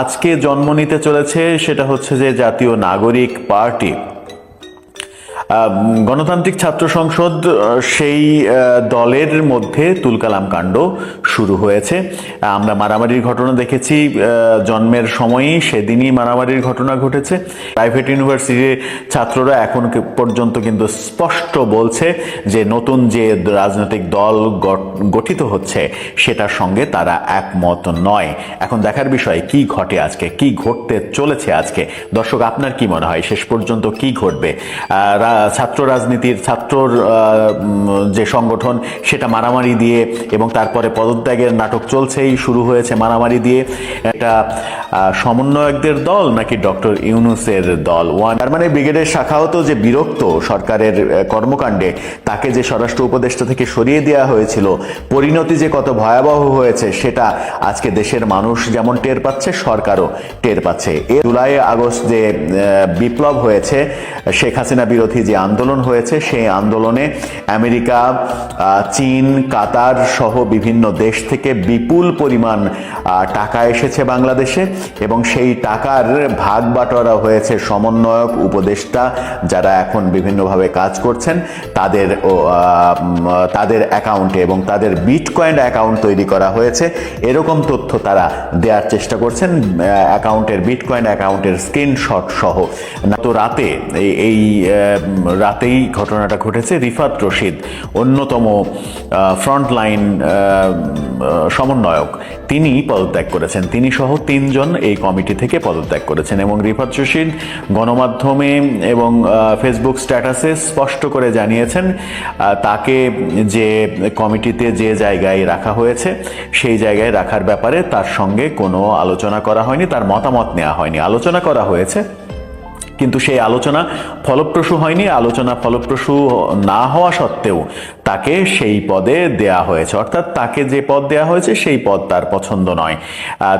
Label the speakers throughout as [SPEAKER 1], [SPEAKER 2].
[SPEAKER 1] আজকে জন্ম নিতে চলেছে সেটা হচ্ছে যে জাতীয় নাগরিক পার্টি। গণতান্ত্রিক ছাত্র সংসদ সেই দলের মধ্যে তুলকালাম কাণ্ড শুরু হয়েছে। আমরা মারামারির ঘটনা দেখেছি। জন্মের সময়ই সেদিনই মারামারির ঘটনা ঘটেছে। প্রাইভেট ইউনিভার্সিটির ছাত্ররা এখন পর্যন্ত কিন্তু স্পষ্ট বলছে যে নতুন যে রাজনৈতিক দল গঠ- গঠিত হচ্ছে, সেটার সঙ্গে তারা একমত নয়। এখন দেখার বিষয়, কি ঘটে আজকে? কি ঘটতে চলেছে আজকে? দর্শক, আপনার কি মনে হয়? শেষ পর্যন্ত কি ঘটবে? ছাত্র রাজনীতির, ছাত্রর যে সংগঠন, সেটা মারামারি দিয়ে এবং তারপরে পদত্যাগের নাটক চলছেই, শুরু হয়েছে মারামারি দিয়ে। এটা সমন্বয়কদের দল নাকি ডক্টর ইউনুসের দল? ওয়ান তার মানে ব্রিগেডের শাখাও তো যে বিরক্ত সরকারের কর্মকাণ্ডে, তাকে যে স্বরাষ্ট্র উপদেষ্টা থেকে সরিয়ে দেওয়া হয়েছিল, পরিণতি যে কত ভয়াবহ হয়েছে, সেটা আজকে দেশের মানুষ যেমন টের পাচ্ছে, সরকারও টের পাচ্ছে। এ জুলাই আগস্ট যে বিপ্লব হয়েছে, শেখ হাসিনা বিরোধী যে আন্দোলন হয়েছে, সেই আন্দোলনে আমেরিকা চীন, কাতার সহ বিভিন্ন দেশ থেকে বিপুল পরিমাণ টাকা এসেছে বাংলাদেশে এবং সেই টাকার ভাগ বাটোয়ারা হয়েছে সমন্বয়ক উপদেষ্টা যারা এখন বিভিন্নভাবে কাজ করছেন। তাদের তাদের অ্যাকাউন্টে এবং তাদের বিটকয়েন অ্যাকাউন্ট তৈরি করা হয়েছে। এরকম তথ্য তারা দেওয়ার চেষ্টা করছেন অ্যাকাউন্টের বিটকয়েন অ্যাকাউন্টের স্ক্রিনশট সহ। তো রাতে এই- রাতেই ঘটনাটা ঘটেছে। রিফাত রশিদ, অন্যতম ফ্রন্টলাইন সমন্বয়ক, তিনি পদত্যাগ করেছেন। তিনি সহ তিনজন এই কমিটি থেকে পদত্যাগ করেছেন এবং রিফাত রশিদ গণমাধ্যমে এবং ফেসবুক স্ট্যাটাসে স্পষ্ট করে জানিয়েছেন তাকে যে কমিটিতে যে জায়গায় রাখা হয়েছে, সেই জায়গায় রাখার ব্যাপারে তার সঙ্গে কোনো আলোচনা করা হয়নি, তার মতামত নেওয়া হয়নি। আলোচনা করা হয়েছে কিন্তু সেই আলোচনা ফলপ্রসূ হয়নি। আলোচনা ফলপ্রসূ না হওয়া সত্ত্বেও তাকে সেই পদে দেয়া হয়েছে। অর্থাৎ তাকে যে পদ দেয়া হয়েছে, সেই পদ তার পছন্দ নয়।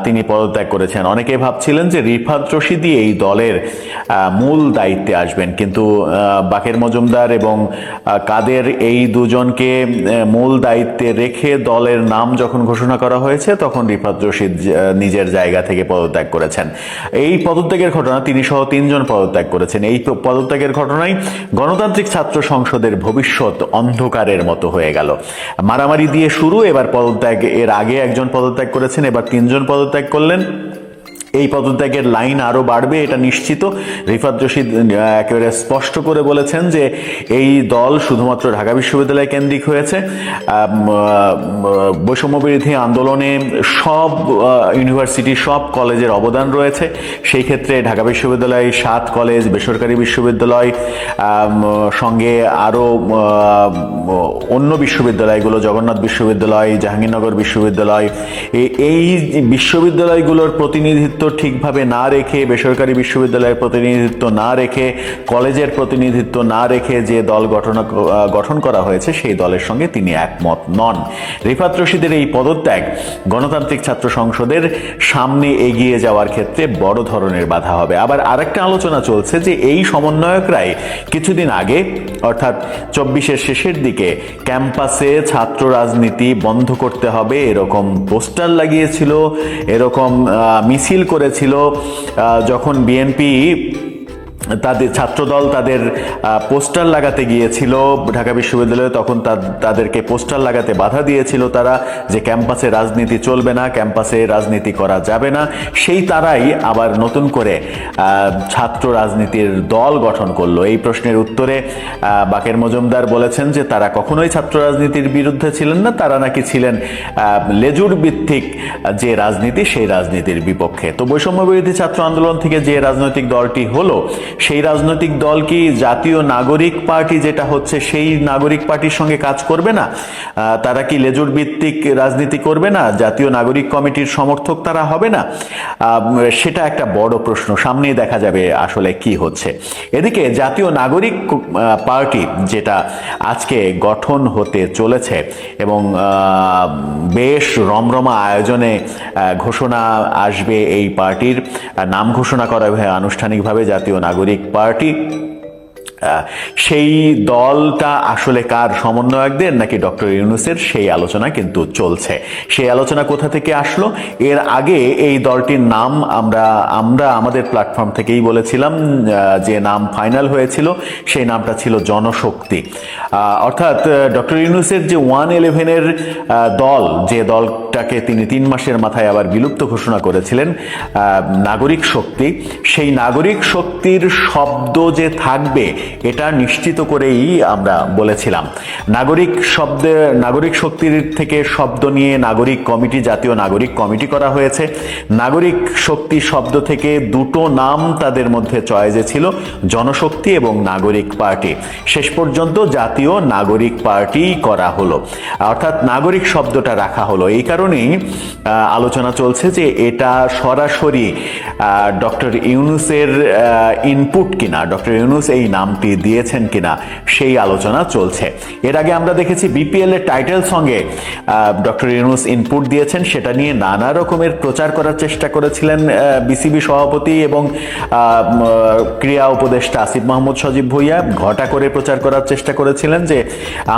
[SPEAKER 1] তিনি পদত্যাগ করেছেন। অনেকে ভাবছিলেন যে রিফাত রশিদি এই দলের মূল দায়িত্বে আসবেন। কিন্তু বাকের মজুমদার এবং কাদের এই দুজনকে মূল দায়িত্বে রেখে দলের নাম যখন ঘোষণা করা হয়েছে, তখন রিফাত রশিদ নিজের জায়গা থেকে পদত্যাগ করেছেন। এই পদত্যাগের ঘটনা তিনি সহ তিনজন পদত্যাগ করেছেন। এই পদত্যাগের ঘটনায় গণতান্ত্রিক ছাত্র সংসদের ভবিষ্যৎ অন্ধকারের মতো হয়ে গেল। মারামারি দিয়ে শুরু, এবার পদত্যাগ, এর আগে একজন পদত্যাগ করেছেন, এবার তিনজন পদত্যাগ করলেন। এই পদত্যাগের লাইন আরও বাড়বে এটা নিশ্চিত। রিফাত রশিদ একেবারে স্পষ্ট করে বলেছেন যে এই দল শুধুমাত্র ঢাকা বিশ্ববিদ্যালয় কেন্দ্রিক হয়েছে। আম, আহ, বৈষম্য বিরোধী আন্দোলনে সব ইউনিভার্সিটি সব কলেজের অবদান রয়েছে। সেই ক্ষেত্রে ঢাকা বিশ্ববিদ্যালয় সাত কলেজ বেসরকারি বিশ্ববিদ্যালয় সঙ্গে আরও অন্য বিশ্ববিদ্যালয়গুলো জগন্নাথ বিশ্ববিদ্যালয় জাহাঙ্গীরনগর বিশ্ববিদ্যালয় এই বিশ্ববিদ্যালয়গুলোর প্রতিনিধিত্ব ঠিকভাবে না রেখে, বেসরকারি বিশ্ববিদ্যালয়ের প্রতিনিধিত্ব না রেখে, কলেজের প্রতিনিধিত্ব না রেখে যে দল গঠন গঠন করা হয়েছে, সেই দলের সঙ্গে তিনি একমত নন। রিফাত রশিদের এই পদত্যাগ গণতান্ত্রিক ছাত্র সংসদের সামনে এগিয়ে যাওয়ার ক্ষেত্রে বড় ধরনের বাধা হবে। আবার আরেকটা আলোচনা চলছে যে এই সমন্বয়করাই কিছুদিন আগে, অর্থাৎ চব্বিশের শেষের দিকে, ক্যাম্পাসে ছাত্র রাজনীতি বন্ধ করতে হবে, এরকম পোস্টার লাগিয়েছিল, এরকম মিছিল করেছিল যখন বিএনপি তাদের ছাত্রদল তাদের পোস্টার লাগাতে গিয়েছিল ঢাকা বিশ্ববিদ্যালয়ে, তখন তাদেরকে পোস্টার লাগাতে বাধা দিয়েছিল তারা যে ক্যাম্পাসে রাজনীতি চলবে না, ক্যাম্পাসে রাজনীতি করা যাবে না। সেই তারাই আবার নতুন করে ছাত্র রাজনীতির দল গঠন করল। এই প্রশ্নের উত্তরে বাকের মজুমদার বলেছেন যে তারা কখনোই ছাত্র রাজনীতির বিরুদ্ধে ছিলেন না, তারা নাকি ছিলেন লেজুর ভিত্তিক যে রাজনীতি, সেই রাজনীতির বিপক্ষে। তো বৈষম্য বিরোধী ছাত্র আন্দোলন থেকে যে রাজনৈতিক দলটি হলো সেই রাজনৈতিক দল কি জাতীয় নাগরিক পার্টি যেটা হচ্ছে সেই নাগরিক পার্টির সঙ্গে কাজ করবে না? তারা কি লেজুর ভিত্তিক রাজনীতি করবে না? জাতীয় নাগরিক কমিটির সমর্থক তারা হবে না? সেটা একটা বড় প্রশ্ন। সামনেই দেখা যাবে আসলে কি হচ্ছে। এদিকে জাতীয় নাগরিক পার্টি যেটা আজকে গঠন হতে চলেছে এবং বেশ রমরমা আয়োজনে ঘোষণা আসবে এই পার্টির। নাম ঘোষণা করা হবে আনুষ্ঠানিকভাবে জাতীয় নাগরিক পার্টি আহ, সেই দলটা আসলে কার সমন্বয়কদের নাকি ডক্টর ইউনুসের? সেই আলোচনা কিন্তু চলছে। সেই আলোচনা কোথা থেকে আসলো? এর আগে এই দলটির নাম আমরা আমরা আমাদের প্ল্যাটফর্ম থেকেই বলেছিলাম যে নাম ফাইনাল হয়েছিল, সেই নামটা ছিল জনশক্তি। অর্থাৎ ডক্টর ইউনুসের যে ওয়ান ইলেভেনের দল, যে দলটাকে তিনি তিন মাসের মাথায় আবার বিলুপ্ত ঘোষণা করেছিলেন নাগরিক শক্তি, সেই নাগরিক শক্তির শব্দ যে থাকবে এটা নিশ্চিত করেই আমরা বলেছিলাম। নাগরিক শব্দে, নাগরিক শক্তির থেকে শব্দ নিয়ে নাগরিক কমিটি, জাতীয় নাগরিক কমিটি করা হয়েছে। নাগরিক শক্তি শব্দ থেকে দুটো নাম তাদের মধ্যে চয়েজে ছিল, জনশক্তি এবং নাগরিক পার্টি। শেষ পর্যন্ত জাতীয় নাগরিক পার্টি করা হলো। অর্থাৎ নাগরিক শব্দটা রাখা হলো। এই কারণেই আলোচনা চলছে যে এটা সরাসরি ডক্টর ইউনুসের ইনপুট কিনা। ডক্টর ইউনুস এই নামটি দিয়েছেন কিনা সেই আলোচনা চলছে। এর আগে আমরা দেখেছি বিপিএল এর টাইটেল সঙ্গে ডক্টর ইউনুস ইনপুট দিয়েছেন, সেটা নিয়ে নানা রকমের প্রচার করার চেষ্টা করেছিলেন বিসিবি সভাপতি এবং ক্রীড়া উপদেষ্টা আসিফ মাহমুদ সজীব ভুইয়া ঘটা করে প্রচার করার চেষ্টা করেছিলেন যে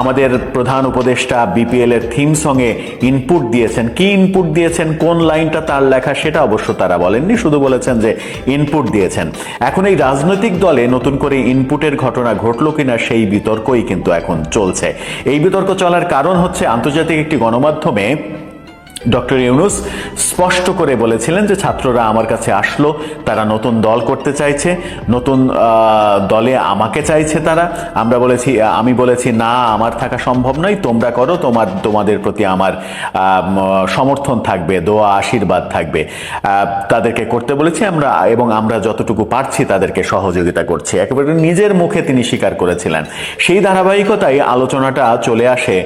[SPEAKER 1] আমাদের প্রধান উপদেষ্টা বিপিএল এর থিম সঙ্গে ইনপুট দিয়েছেন। কি ইনপুট দিয়েছেন? কোন লাইনটা তার লেখা সেটা অবশ্য তারা বলেননি, শুধু বলেছেন যে ইনপুট দিয়েছেন। এখন এই রাজনৈতিক দলে নতুন করে ইনপুটের ঘটনা ঘটলো কিনা সেই বিতর্কই কিন্তু এখন চলছে। এই বিতর্ক চলার কারণ হচ্ছে আন্তর্জাতিক একটি গণমাধ্যমে ডক্টর ইউনুস স্পষ্ট করে বলেছিলেন যে ছাত্ররা আমার কাছে আসলো, তারা নতুন দল করতে চাইছে, নতুন দলে আমাকে চাইছে তারা। আমরা বলেছি আমি বলেছি, না, আমার থাকা সম্ভব নয়, তোমরা করো, তোমার, তোমাদের প্রতি আমার সমর্থন থাকবে, দোয়া, আশীর্বাদ থাকবে। তাদেরকে করতে বলেছি আমরা, এবং আমরা যতটুকু পারছি তাদেরকে সহযোগিতা করছি। একেবারে নিজের মুখে তিনি স্বীকার করেছিলেন। সেই ধারাবাহিকতায় আলোচনাটা চলে আসে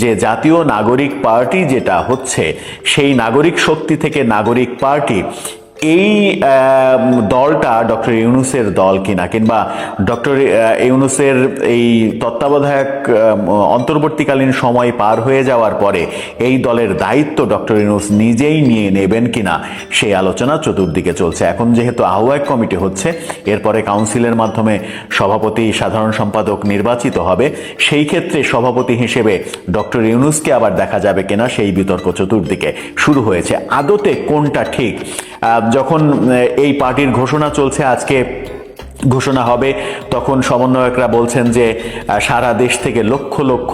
[SPEAKER 1] যে জাতীয় নাগরিক পার্টি যেটা হচ্ছে সেই নাগরিক শক্তি থেকে নাগরিক পার্টি এই দলটা ডক্টর ইউনুসের দল কিনা, কিংবা ডক্টর ইউনুসের এই তত্ত্বাবধায়ক অন্তর্বর্তীকালীন সময় পার হয়ে যাওয়ার পরে এই দলের দায়িত্ব ডক্টর ইউনুস নিজেই নিয়ে নেবেন কিনা সেই আলোচনা চতুর্দিকে চলছে। এখন যেহেতু আহ্বায়ক কমিটি হচ্ছে, এরপরে কাউন্সিলের মাধ্যমে সভাপতি, সাধারণ সম্পাদক নির্বাচিত হবে, সেই ক্ষেত্রে সভাপতি হিসেবে ডক্টর ইউনুসকে আবার দেখা যাবে কিনা, সেই বিতর্ক চতুর্দিকে শুরু হয়েছে। আদতে কোনটা ঠিক যখন এই পার্টির ঘোষণা চলছে আজকে ঘোষণা হবে, তখন সমন্বয়করা বলছেন যে সারা দেশ থেকে লক্ষ লক্ষ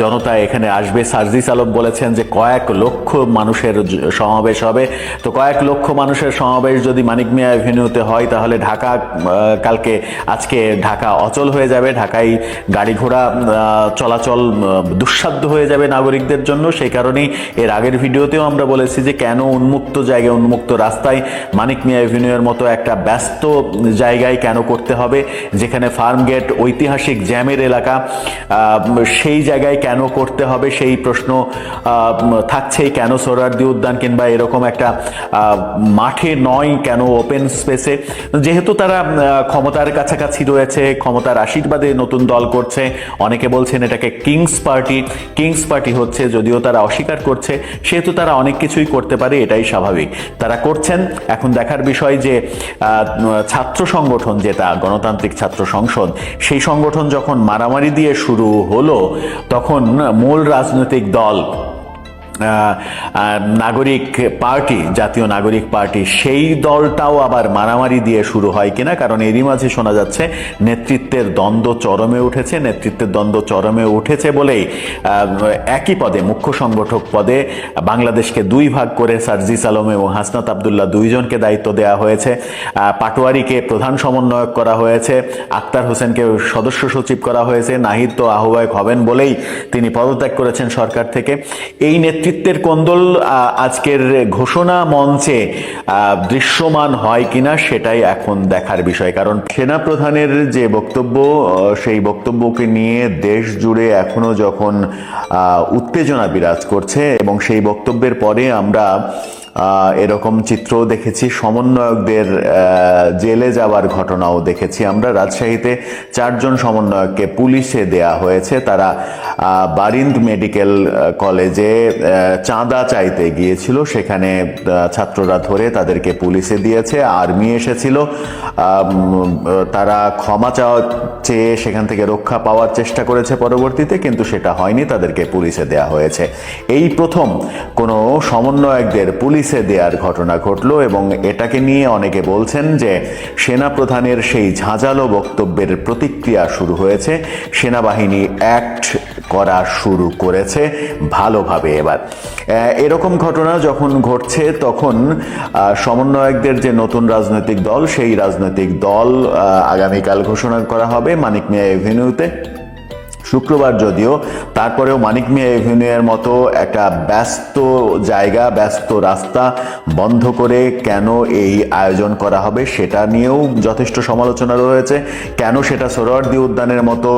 [SPEAKER 1] জনতা এখানে আসবে। সার্জিস আলম বলেছেন যে, কয়েক লক্ষ মানুষের সমাবেশ হবে। তো কয়েক লক্ষ মানুষের সমাবেশ যদি মানিক মিয়া অ্যাভিনিউতে হয়, তাহলে ঢাকা কালকে, আজকে ঢাকা অচল হয়ে যাবে। ঢাকায় গাড়ি ঘোড়া চলাচল দুঃসাধ্য হয়ে যাবে নাগরিকদের জন্য। সেই কারণেই এর আগের ভিডিওতেও আমরা বলেছি যে, কেন উন্মুক্ত জায়গায়, উন্মুক্ত রাস্তায় মানিক মিয়া অ্যাভিনিউয়ের মতো একটা ব্যস্ত জায়গায় কেন করতে হবে? যেখানে ফার্ম গেট, ঐতিহাসিক জ্যামের এলাকা সেই জায়গায় কেন করতে হবে? সেই প্রশ্ন থাকছেই কেন সোহরার্দি উদ্যান কিংবা এরকম একটা মাঠে নয় কেন ওপেন স্পেসে যেহেতু তারা ক্ষমতার কাছাকাছি রয়েছে, ক্ষমতার আশীর্বাদে নতুন দল করছে, অনেকে বলছেন এটাকে কিংস পার্টি। কিংস পার্টি হচ্ছে যদিও তারা অস্বীকার করছে, সেহেতু তারা অনেক কিছুই করতে পারে, এটাই স্বাভাবিক। তারা করছেন, এখন দেখার বিষয় যে ছাত্র সংগঠন যেটা গণতান্ত্রিক ছাত্র সংসদ, সেই সংগঠন যখন মারামারি দিয়ে শুরু হলো, তখন মূল রাজনৈতিক দল নাগরিক পার্টি, জাতীয় নাগরিক পার্টি, সেই দলটাও আবার মারামারি দিয়ে শুরু হয় কিনা? কারণ এরই মাঝে শোনা যাচ্ছে, নেতৃত্বের দ্বন্দ্ব চরমে উঠেছে, নেতৃত্বের দ্বন্দ্ব চরমে উঠেছে বলেই একই পদে, মুখ্য সংগঠক পদে বাংলাদেশকে দুই ভাগ করে সার্জিস আলম এবং হাসনাত আবদুল্লাহ দুইজনকে দায়িত্ব দেওয়া হয়েছে। পাটোয়ারিকে প্রধান সমন্বয়ক করা হয়েছে, আক্তার হোসেনকে সদস্য সচিব করা হয়েছে, নাহিদ তো আহ্বায়ক হবেন বলেই তিনি পদত্যাগ করেছেন সরকার থেকে। এই নেতৃত্বের কোন্দল আজকের ঘোষণা মঞ্চে দৃশ্যমান হয় কিনা সেটাই এখন দেখার বিষয়। কারণ সেনা প্রধানের যে বক্তব্য সেই বক্তব্যকে নিয়ে দেশ জুড়ে এখনও যখন উত্তেজনা বিরাজ করছে এবং সেই বক্তব্যের পরে আমরা এরকম চিত্রও দেখেছি। সমন্বয়কদের জেলে যাওয়ার ঘটনাও দেখেছি আমরা। রাজশাহীতে চারজন সমন্বয়ককে পুলিশে দেয়া হয়েছে। তারা বারিন্দ মেডিকেল কলেজে চাঁদা চাইতে গিয়েছিল। সেখানে ছাত্ররা ধরে তাদেরকে পুলিশে দিয়েছে। আর্মি এসেছিল। তারা ক্ষমা চাওয়া চেয়ে সেখান থেকে রক্ষা পাওয়ার চেষ্টা করেছে পরবর্তীতে, কিন্তু সেটা হয়নি। তাদেরকে পুলিশে দেয়া হয়েছে। এই প্রথম কোনো সমন্বয়কদের পুলিশে দেওয়ার ঘটনা ঘটলো এবং এটাকে নিয়ে অনেকে বলছেন যে সেনা প্রধানের সেই ঝাঁঝালো বক্তব্যের প্রতিক্রিয়া শুরু হয়েছে। সেনাবাহিনী অ্যাক্ট করা শুরু করেছে ভালোভাবে এবার। এরকম ঘটনা যখন ঘটছে তখন সমন্বয়কদের যে নতুন রাজনৈতিক দল, সেই রাজনৈতিক দল আগামীকাল ঘোষণা করা হবে মানিক মিয়া এভিনিউতে। শুক্রবার যদিও, তারপরেও মানিক মিয়া এভিনিউয়ের মতো একটা ব্যস্ত জায়গা, ব্যস্ত রাস্তা বন্ধ করে কেন এই আয়োজন করা হবে সেটা নিয়েও যথেষ্ট সমালোচনা রয়েছে। কেন সেটা সোহরাওয়ার্দী উদ্যানের মতো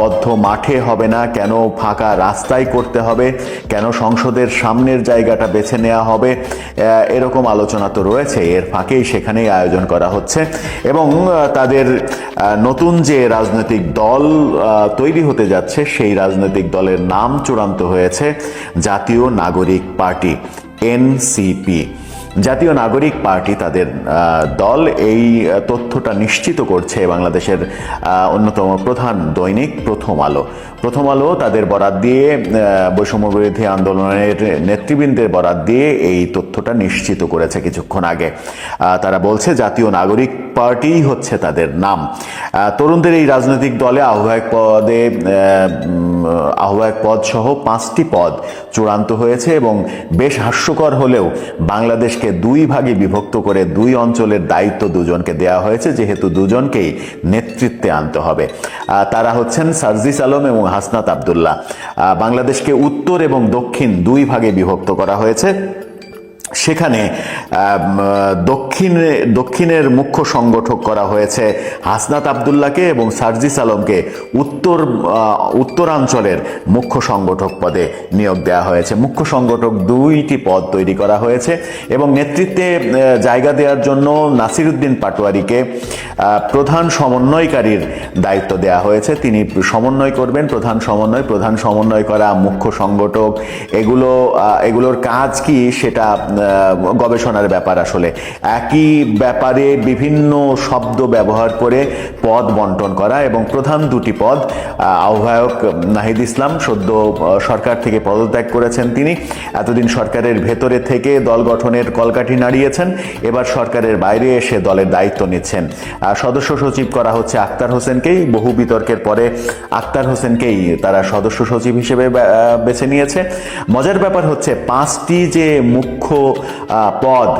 [SPEAKER 1] বদ্ধ মাঠে হবে না? কেন ফাঁকা রাস্তায় করতে হবে? কেন সংসদের সামনের জায়গাটা বেছে নেওয়া হবে? এরকম আলোচনা তো রয়েছে। এর ফাঁকেই সেখানেই আয়োজন করা হচ্ছে। এবং তাদের নতুন যে রাজনৈতিক দল তৈরি হতে যাচ্ছে সেই রাজনৈতিক দলের নাম চূড়ান্ত হয়েছে জাতীয় নাগরিক পার্টি এনসিপি। জাতীয় নাগরিক পার্টি তাদের দল এই তথ্যটা নিশ্চিত করছে বাংলাদেশের অন্যতম প্রধান দৈনিক প্রথম আলো। প্রথম আলো তাদের বরাত দিয়ে বৈষম্য বিরোধী আন্দোলনের নেতৃবৃন্দের বরাত দিয়ে এই তথ্যটা নিশ্চিত করেছে কিছুক্ষণ আগে। তারা বলছে জাতীয় নাগরিক পার্টিই হচ্ছে তাদের নাম। তরুণদের এই রাজনৈতিক দলে আহ্বায়ক পদে আহ্বায়ক পদ সহ পাঁচটি পদ চূড়ান্ত হয়েছে এবং বেশ হাস্যকর হলেও বাংলাদেশকে দুই ভাগে বিভক্ত করে দুই অঞ্চলের দায়িত্ব দুজনকে দেয়া হয়েছে, যেহেতু দুজনকেই নেতৃত্বে আনতে হবে। তারা হচ্ছেন সার্জিস আলম এবং হাসনাত আবদুল্লাহ। বাংলাদেশকে উত্তর এবং দক্ষিণ দুই ভাগে বিভক্ত করা হয়েছে। সেখানে দক্ষিণে, দক্ষিণের মুখ্য সংগঠক করা হয়েছে হাসনাত আবদুল্লাহকে এবং সার্জিস আলমকে। উত্তর উত্তরাঞ্চলের মুখ্য সংগঠক পদে নিয়োগ দেওয়া হয়েছে। মুখ্য সংগঠক দুইটি পদ তৈরি করা হয়েছে এবং নেতৃত্বে জায়গা দেওয়ার জন্য নাসিরুদ্দিন পাটোয়ারিকে প্রধান সমন্বয়কারীর দায়িত্ব দেওয়া হয়েছে। তিনি সমন্বয় করবেন, প্রধান সমন্বয়। প্রধান সমন্বয় করা মুখ্য সংগঠক। এগুলো এগুলোর কাজ কি সেটা গবেষণার ব্যাপার আসলে। একই ব্যাপারে বিভিন্ন শব্দ ব্যবহার করে পদ বন্টন করা এবং প্রধান দুটি পদ আহ্বায়ক নাহিদ ইসলাম, সদ্য সরকার থেকে পদত্যাগ করেছেন তিনি। এতদিন সরকারের ভেতরে থেকে দল গঠনের কলকাঠি নাড়িয়েছেন। এবার সরকারের বাইরে এসে দলের দায়িত্ব নিচ্ছেন। সদস্য সচিব করা হচ্ছে আক্তার হোসেনকেই। বহু বিতর্কের পরে আক্তার হোসেনকেই তারা সদস্য সচিব হিসেবে বেছে নিয়েছে। মজার ব্যাপার হচ্ছে পাঁচটি যে মুখ্য পদ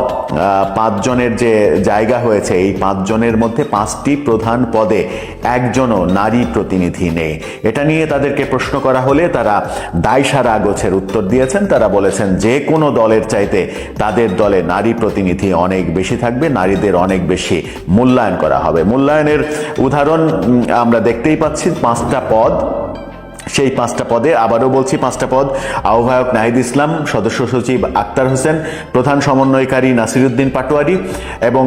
[SPEAKER 1] পাঁচজনের যে জায়গা হয়েছে, এই পাঁচজনের মধ্যে পাঁচটি প্রধান পদে একজনও নারী প্রতিনিধি নেই। এটা নিয়ে তাদেরকে প্রশ্ন করা হলে তারা দায়সারা গোছের উত্তর দিয়েছেন। তারা বলেছেন, যে কোনো দলের চাইতে তাদের দলে নারী প্রতিনিধি অনেক বেশি থাকবে, নারীদের অনেক বেশি মূল্যায়ন করা হবে। মূল্যায়নের উদাহরণ আমরা দেখতেই পাচ্ছি, পাঁচটা পদ সেই পাঁচটা পদে আবারও বলছি পাঁচটা পদ। আহ্বায়ক নাহিদ ইসলাম, সদস্য সচিব আক্তার হোসেন, প্রধান সমন্বয়কারী নাসিরুদ্দিন পাটোয়ারি এবং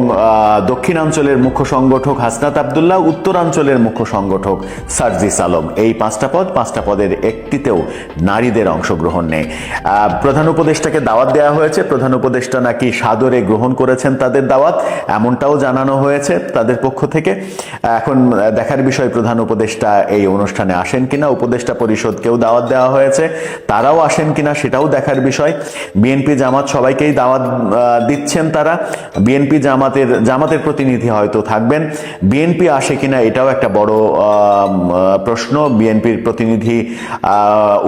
[SPEAKER 1] দক্ষিণাঞ্চলের মুখ্য সংগঠক হাসনাত আবদুল্লাহ, উত্তরাঞ্চলের মুখ্য সংগঠক সার্জিস আলম। এই পাঁচটা পদ পাঁচটা পদের একটিতেও নারীদের অংশগ্রহণ নেই। প্রধান উপদেষ্টাকে দাওয়াত দেওয়া হয়েছে। প্রধান উপদেষ্টা নাকি সাদরে গ্রহণ করেছেন তাদের দাওয়াত, এমনটাও জানানো হয়েছে তাদের পক্ষ থেকে। এখন দেখার বিষয় প্রধান উপদেষ্টা এই অনুষ্ঠানে আসেন কিনা, উপদেষ্টা পরিষদকেও দাওয়াত দেওয়া হয়েছে, তারাও আসেন কিনা সেটাও দেখার বিষয়। বিএনপি জামাত সবাইকেই দাওয়াত দিচ্ছেন তারা। বিএনপি জামাতের জামাতের প্রতিনিধি হয়তো থাকবেন। বিএনপি আসে কিনা এটাও একটা বড় প্রশ্ন। বিএনপির প্রতিনিধি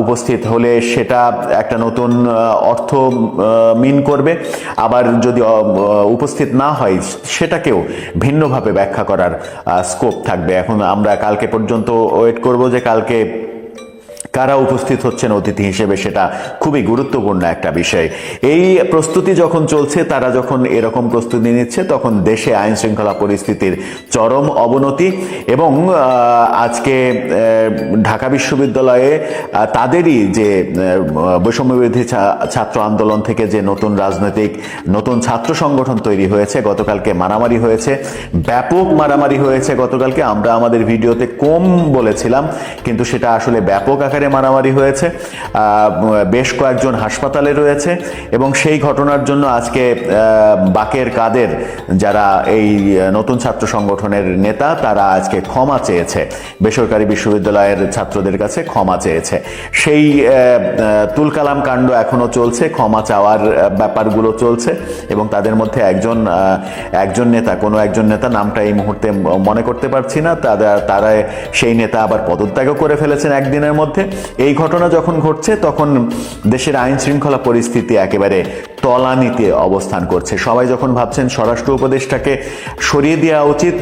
[SPEAKER 1] উপস্থিত হলে সেটা একটা নতুন অর্থ মিন করবে। আবার যদি উপস্থিত না হয়, সেটাকেও ভিন্নভাবে ব্যাখ্যা করার স্কোপ থাকবে। এখন আমরা কালকে পর্যন্ত ওয়েট করব যে কালকে কারা উপস্থিত হচ্ছেন অতিথি হিসেবে সেটা খুবই গুরুত্বপূর্ণ একটা বিষয়। এই প্রস্তুতি যখন চলছে, তারা যখন এরকম প্রস্তুতি নিচ্ছে, তখন দেশে আইন শৃঙ্খলা পরিস্থিতির চরম অবনতি এবং আজকে ঢাকা বিশ্ববিদ্যালয়ে তাদেরই যে বৈষম্যবিরোধী ছাত্র আন্দোলন থেকে যে নতুন রাজনৈতিক, নতুন ছাত্র সংগঠন তৈরি হয়েছে, গতকালকে মারামারি হয়েছে, ব্যাপক মারামারি হয়েছে গতকালকে, আমরা আমাদের ভিডিওতে কম বলেছিলাম, কিন্তু সেটা আসলে ব্যাপক আকারে মারামারি হয়েছে বেশ কয়েকজন হাসপাতালে রয়েছে এবং সেই ঘটনার জন্য আজকে বাকের কাদের যারা এই নতুন ছাত্র সংগঠনের নেতা, তারা আজকে ক্ষমা চেয়েছে। বেসরকারি বিশ্ববিদ্যালয়ের ছাত্রদের কাছে ক্ষমা চেয়েছে। সেই তুলকালাম কাণ্ড এখনও চলছে, ক্ষমা চাওয়ার ব্যাপারগুলো চলছে এবং তাদের মধ্যে একজন একজন নেতা, কোনো একজন নেতা নামটা এই মুহূর্তে মনে করতে পারছি না। তারা তারা সেই নেতা আবার পদত্যাগও করে ফেলেছেন একদিনের মধ্যে। এই ঘটনা যখন ঘটছে, তখন দেশের আইন শৃঙ্খলা পরিস্থিতি একেবারে তলানিতে অবস্থান করছে। সবাই যখন ভাবছেন স্বরাষ্ট্র উপদেষ্টাকে সরিয়ে দেওয়া উচিত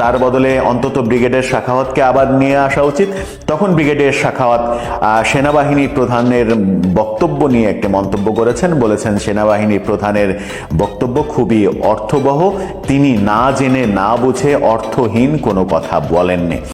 [SPEAKER 1] তার বদলে অন্তত ব্রিগেডের শাখাওয়াতকে আবার নিয়ে আসা উচিত, তখন ব্রিগেডের শাখাওয়াত সেনাবাহিনী প্রধানের বক্তব্য নিয়ে একটি মন্তব্য করেছেন। বলেছেন, সেনাবাহিনী প্রধানের বক্তব্য খুবই অর্থবহ। তিনি না জেনে, না বুঝে অর্থহীন, কোনো কথা বলেননি।